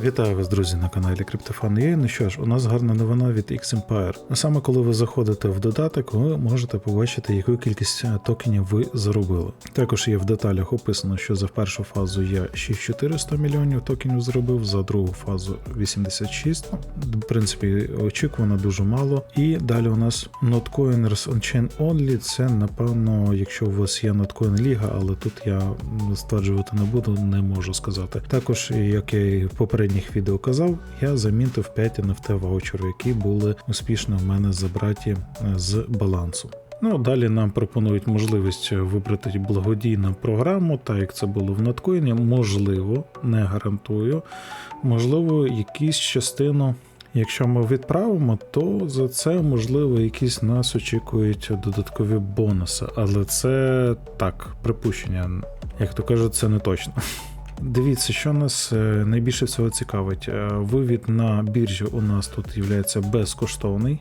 Вітаю вас, друзі, на каналі CryptoFan.ua. Ну що ж, у нас гарна новина від X-Empire. А саме коли ви заходите в додаток, ви можете побачити, яку кількість е, токенів ви заробили. Також є в деталях описано, що за першу фазу я 6400 мільйонів токенів зробив, за другу фазу 86. Ну, В принципі, очікувано дуже мало. І далі у нас Notcoiners on Chain Only. Це напевно, якщо у вас є Notcoin Ліга, але тут я стверджувати не буду, не можу сказати. Також, як я і в попередніх відео казав, я замітив 5 NFT ваучерів, які були успішно в мене забраті е, з балансу. Ну, далі нам пропонують можливість вибрати благодійну програму, так як це було в Ноткоїні. Можливо, не гарантую. Можливо, якусь частину. Якщо ми відправимо, то за це можливо якісь нас очікують додаткові бонуси, але це так, припущення. Як то кажуть, це не точно. Дивіться, що нас е, найбільше всього цікавить. Е, Вивід на біржі у нас тут є безкоштовний.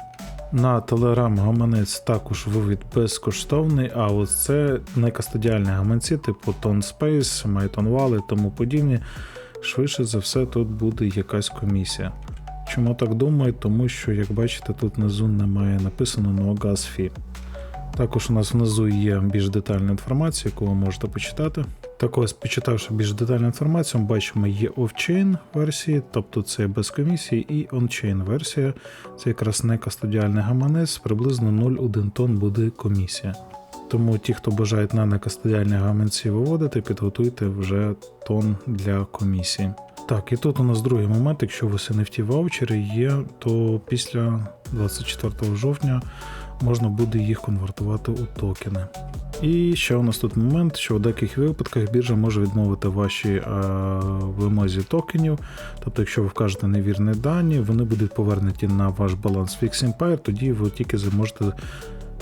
На Telegram гаманець також вивід безкоштовний, а ось це некастодіальні гаманці, типу TonSpace, MyTonWall і тому подібні. Швидше за все, тут буде якась комісія. Чому так думаю? Тому що, як бачите, тут внизу немає написано no gas fee. Також у нас внизу є більш детальна інформація, яку ви можете почитати. Так ось, почитавши більш детальну інформацію, ми бачимо є off-chain версії, тобто це без комісії, і on-chain версія. Це якраз не кастодіальний гаманець, приблизно 0,1 тонн буде комісія. Тому ті, хто бажають на некастодіальні гаманці виводити, підготуйте вже тон для комісії. Так, і тут у нас другий момент, якщо у вас NFT ваучери є, то після 24 жовтня можна буде їх конвертувати у токени. І ще у нас тут момент, що в деяких випадках біржа може відмовити ваші е, вимозі токенів. Тобто, якщо ви вкажете невірні дані, вони будуть повернуті на ваш баланс Fix Empire, тоді ви тільки зможете,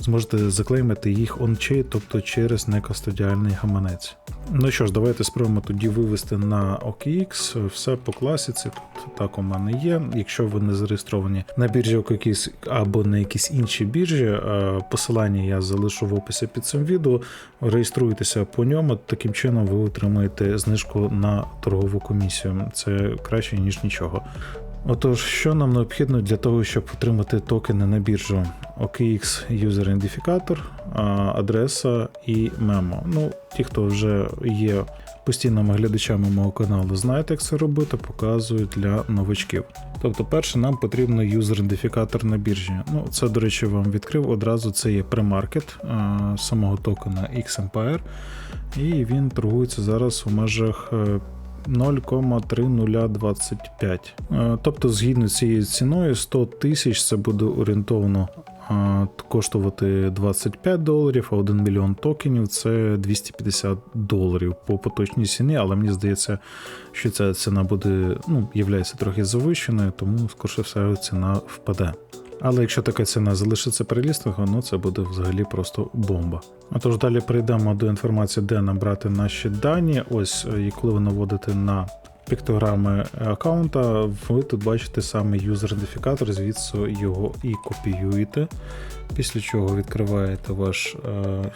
зможете заклеймити їх on-chain, тобто через некастодіальний гаманець. Ну що ж, давайте спробуємо тоді вивести на OKX. Все по класіці. Тут так у мене є. Якщо ви не зареєстровані на біржі OKX або на якійсь іншій біржі, е, посилання я залишу в описі під цим відео. Реєструйтеся по ньому. Таким чином ви отримаєте знижку на торгову комісію. Це краще ніж нічого. Отож, що нам необхідно для того, щоб отримати токени на біржу? OKX User Identificator, адреса і мемо. Ну, ті, хто вже є постійними глядачами мого каналу, знають, як це робити, показую для новачків. Тобто, перше, нам потрібно юзер-ідентифікатор на біржі. Ну, це, до речі, вам відкрив одразу. Це є премаркет самого токена XEmpire, і він торгується зараз у межах. Е, 0,3025. Е, Тобто, згідно з цією ціною, 100 тисяч це буде орієнтовно коштувати 25 доларів, а 1 мільйон токенів це 250 доларів по поточній ціні, але мені здається, що ця ціна буде, ну, являється трохи завищеною, тому скоріше все ціна впаде. Але якщо така ціна залишиться при лістингу, ну це буде взагалі просто бомба. Отож, далі перейдемо до інформації, де набрати наші дані. Ось, е, і коли ви наводите на піктограми аккаунта, ви тут бачите саме юзер-ідентифікатор, звідси його і копіюєте. Після чого відкриваєте ваш е,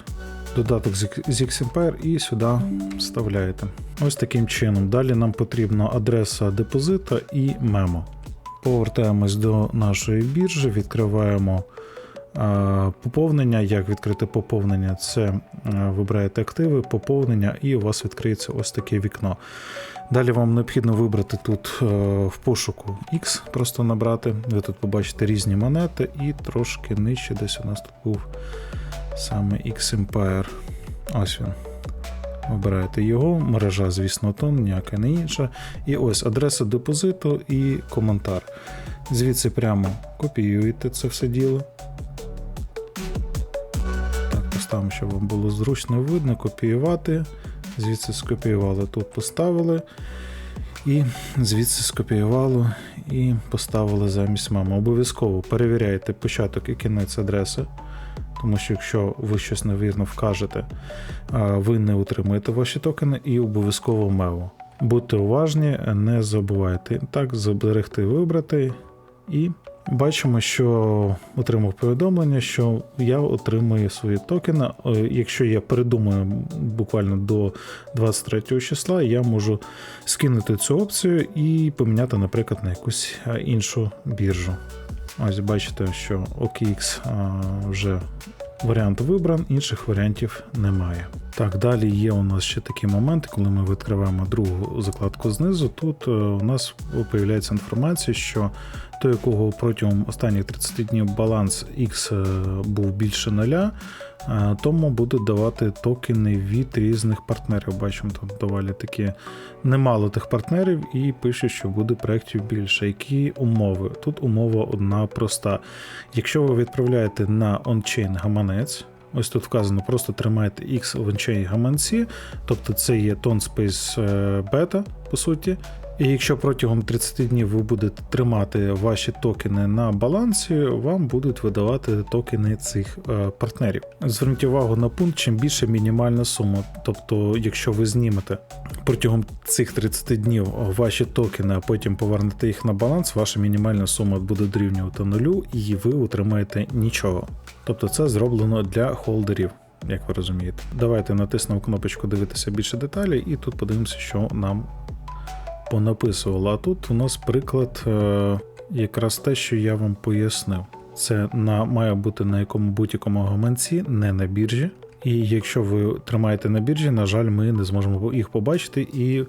додаток з з XMPR і сюди вставляєте. Ось таким чином. Далі нам потрібна адреса депозита і мемо. Повертаємось до нашої біржі, відкриваємо поповнення. Як відкрити поповнення? Це е, вибираєте активи, поповнення, і у вас відкриється ось таке вікно. Далі вам необхідно вибрати тут е, в пошуку X, просто набрати. Ви тут побачите різні монети, і трошки нижче десь у нас тут був саме X Empire. Ось він. Вибираєте його, мережа, звісно, тон, ніяка не інша. І ось адреса депозиту і коментар. Звідси прямо копіюєте це все діло. Так, поставимо, щоб вам було зручно видно, копіювати. Звідси скопіювали, тут поставили. І звідси скопіювали і поставили замість мами. Обов'язково перевіряйте початок і кінець адреси. Тому що якщо ви щось невірно вкажете, ви не отримаєте ваші токени і обов'язково мево. Будьте уважні, не забувайте так, зберегти, вибрати і бачимо, що отримав повідомлення, що я отримую свої токени. Е, Якщо я передумаю буквально до 23 числа, я можу скинути цю опцію і поміняти, наприклад, на якусь е, іншу біржу. Ось бачите, що OKX вже варіант вибран, інших варіантів немає. Так, далі є у нас ще такі моменти, коли ми відкриваємо другу закладку знизу. Тут е, у нас появляється інформація, що той, у кого протягом останніх 30 днів баланс X е, був більше нуля, е, тому будуть давати токени від різних партнерів. Бачимо, тут доволі такі немало тих партнерів, і пише, що буде проєктів більше. Які умови? Тут умова одна проста. Якщо ви відправляєте на ончейн гаманець, ось тут вказано, просто тримайте X в ончейн гаманці, тобто це є TonSpace е, Beta, по суті. І якщо протягом 30 днів ви будете тримати ваші токени на балансі, вам будуть видавати токени цих е, партнерів. Зверніть увагу на пункт, чим більше мінімальна сума. Тобто, якщо ви знімете протягом цих 30 днів ваші токени, а потім повернете їх на баланс, ваша мінімальна сума буде дорівнювати нулю, і ви отримаєте нічого. Тобто це зроблено для холдерів. Як ви розумієте, давайте натиснемо кнопочку дивитися більше деталей, і тут подивимося, що нам понаписувало. А тут у нас приклад е, якраз те, що я вам пояснив. Це на має бути на якому будь-якому гаманці, не на біржі. І якщо ви тримаєте на біржі, на жаль, ми не зможемо їх побачити і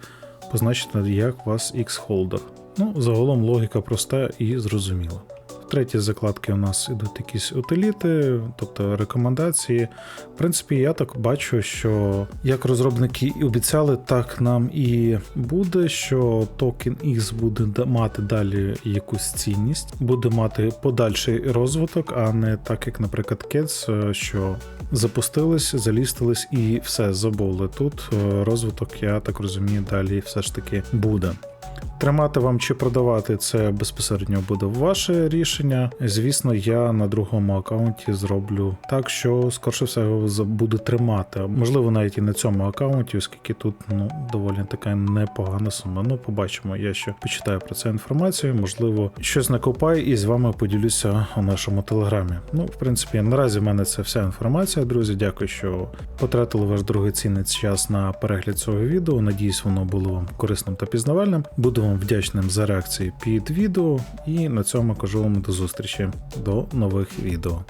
позначити, як у вас X-холдер. Ну, загалом логіка проста і зрозуміла. В третій закладці у нас ідуть якісь утиліти, тобто рекомендації. В принципі, я так бачу, що як розробники і обіцяли, так нам і буде, що токен X буде мати далі якусь цінність, буде мати подальший розвиток, а не так, як, наприклад, Kets, е, що запустились, залістились і все забули. Тут е, розвиток, я так розумію, далі все ж таки буде. Тримати вам чи продавати це безпосередньо буде ваше рішення. Звісно, я на другому аккаунті зроблю так, що скорше всього буду тримати. Можливо, навіть і на цьому аккаунті, оскільки тут ну доволі така непогана сума. Ну, побачимо. Я ще почитаю про це інформацію. Можливо, щось накопаю і з вами поділюся у нашому телеграмі. Ну, в принципі, наразі в мене це вся інформація, друзі. Дякую, що потратили ваш дорогоцінний час на перегляд цього відео. Надіюсь, воно було вам корисним та пізнавальним. Буду вдячним за реакції під відео. І на цьому кажу вам до зустрічі до нових відео.